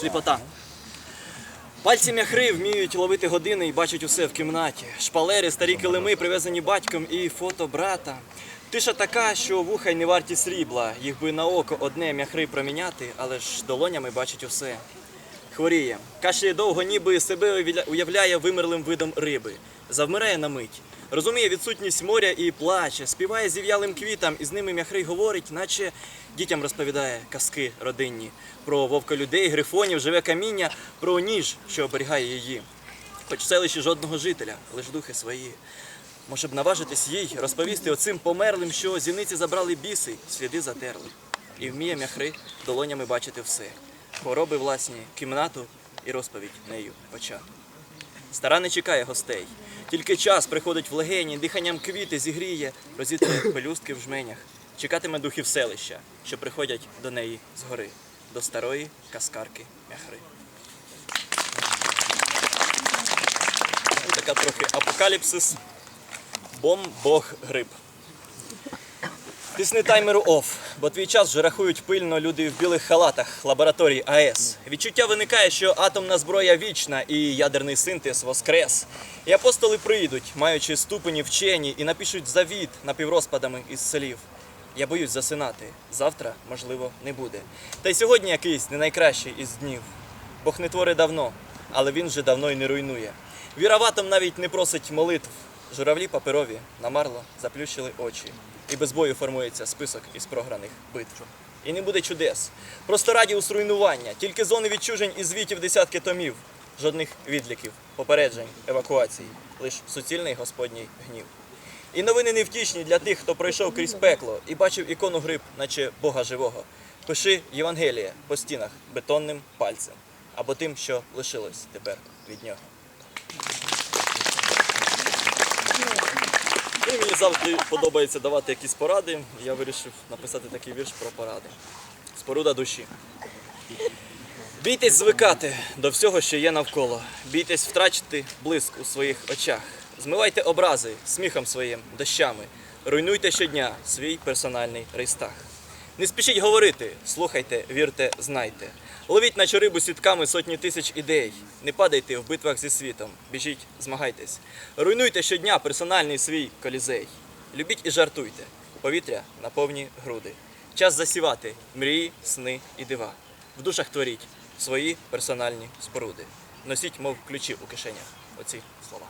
Сліпота. Пальці м'яхри вміють ловити години і бачать усе в кімнаті. Шпалери, старі килими, привезені батьком і фото брата. Тиша така, що вуха й не варті срібла. Їх би на око одне м'яхри проміняти, але ж долонями бачить усе. Хворіє. Кашляє довго, ніби себе уявляє вимерлим видом риби. Завмирає на мить. Розуміє відсутність моря і плаче, співає зів'ялим квітам, і з ними м'яхрий говорить, наче дітям розповідає казки родинні. Про вовколюдей, грифонів, живе каміння, про ніж, що оберігає її. Хоч в селищі жодного жителя, лиш духи свої. Може б наважитись їй розповісти оцим померлим, що зіниці забрали біси, сліди затерли. І вміє м'яхри долонями бачити все. Хвороби власні, кімнату і розповідь нею почати. Стара не чекає гостей. Тільки час приходить в легені, диханням квіти зігріє, розітре пелюстки в жменях. Чекатиме духів селища, що приходять до неї згори, до старої каскарки м'яхри. Така трохи апокаліпсис. Бом Бог гриб. Тисни таймеру оф, бо твій час вже рахують пильно люди в білих халатах лабораторій АЕС. Відчуття виникає, що атомна зброя вічна і ядерний синтез воскрес. І апостоли прийдуть, маючи ступені вчені, і напишуть завіт напіврозпадами із селів. Я боюсь засинати. Завтра, можливо, не буде. Та й сьогодні якийсь не найкращий із днів. Бог не творить давно, але він вже давно й не руйнує. Віра в атом навіть не просить молитв. Журавлі паперові намарло заплющили очі, і без бою формується список із програних битв. І не буде чудес. Просто радіус руйнування, тільки зони відчужень і звітів десятки томів, жодних відліків, попереджень, евакуацій, лиш суцільний господній гнів. І новини невтішні для тих, хто пройшов крізь пекло і бачив ікону гриб, наче Бога живого. Пиши Євангеліє по стінах бетонним пальцем або тим, що лишилось тепер від нього. Ну, мені завжди подобається давати якісь поради. Я вирішив написати такий вірш про поради. Споруда душі. Бійтесь звикати до всього, що є навколо. Бійтесь втрачити блиск у своїх очах. Змивайте образи сміхом своїм, дощами. Руйнуйте щодня свій персональний рейстах. Не спішіть говорити, слухайте, вірте, знайте. Ловіть наче рибу сітками сотні тисяч ідей. Не падайте в битвах зі світом. Біжіть, змагайтесь. Руйнуйте щодня персональний свій колізей. Любіть і жартуйте. Повітря на повні груди. Час засівати мрії, сни і дива. В душах творіть свої персональні споруди. Носіть, мов ключі у кишенях. Оці слова.